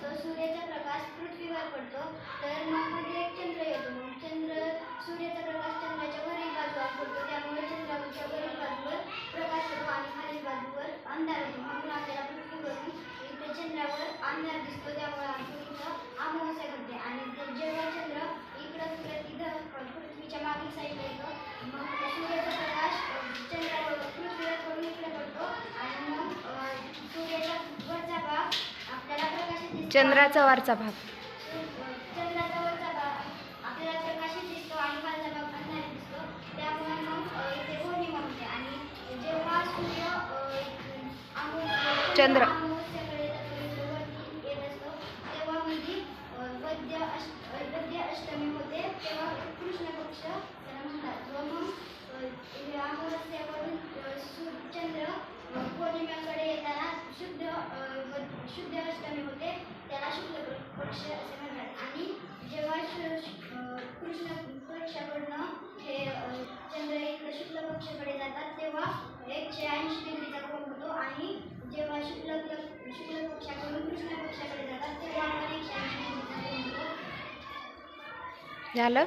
सूर्याचा प्रकाश पृथ्वीवर पडतो. तर मग मध्ये एक चंद्र येतो. मग चंद्र सूर्याचा प्रकाश चंद्राच्या वरील बाजूला पडतो. त्यामुळे चंद्राच्या वरील बाजूवर प्रकाश होतो आणि खालील बाजूवर अंधार होतो म्हणून आपल्याला पृथ्वीवरून इथे चंद्रावर अंधार दिसतो. त्यामुळे आपण इथं अमावस्या घडते आणि जर जेव्हा चंद्र इकडं फिरत इथं पृथ्वीच्या मागील साईडला येतो मग सूर्याचा प्रकाश अ, चंद्रावर पृथ्वीवर पडून इकडे पडतो आणि मग अ, सूर्याचा वरचा भाग आपल्याला प्रकाशित दिसतो चंद्राचा वरचा भाग. चंद्राचा वरचा भाग. आपल्याला प्रकाशित दिसतो आणि खालचा भाग अंधारी दिसतो. त्यामुळे मग अ, इथे पौर्णिमा होते आणि जेव्हा सूर्य अ, अमावस्या- चंद्र. अमावस्याकडे जातो, इकडे वरती येत असतो तेव्हा म्हणजे अ, वद्य अष्ट अ, वद्य अष्टमी होते. तेव्हा कृष्ण पक्ष त्याला म्हणतात व मग अ, हे अमावस्यावरून अ, सू- चंद्र अ, पौर्णिमेकडे येताना शुद्ध अ, वद- शुद्ध अष्टमी होते त्याला शुक्ल पक्ष असे म्हणतात. आणि जेव्हा कृष्ण पक्षाकडनं हे चंद्र इकडे शुक्ल पक्षाकडे जातात तेव्हा एकशे ऐंशी डिग्रीचा कोण होतो. आणि जेव्हा शुक्ल शुक्ल पक्षाकडून कृष्ण पक्षाकडे जातात तेव्हा आपण एकशे ऐंशी डिग्रीचा कोण होतो. झालं?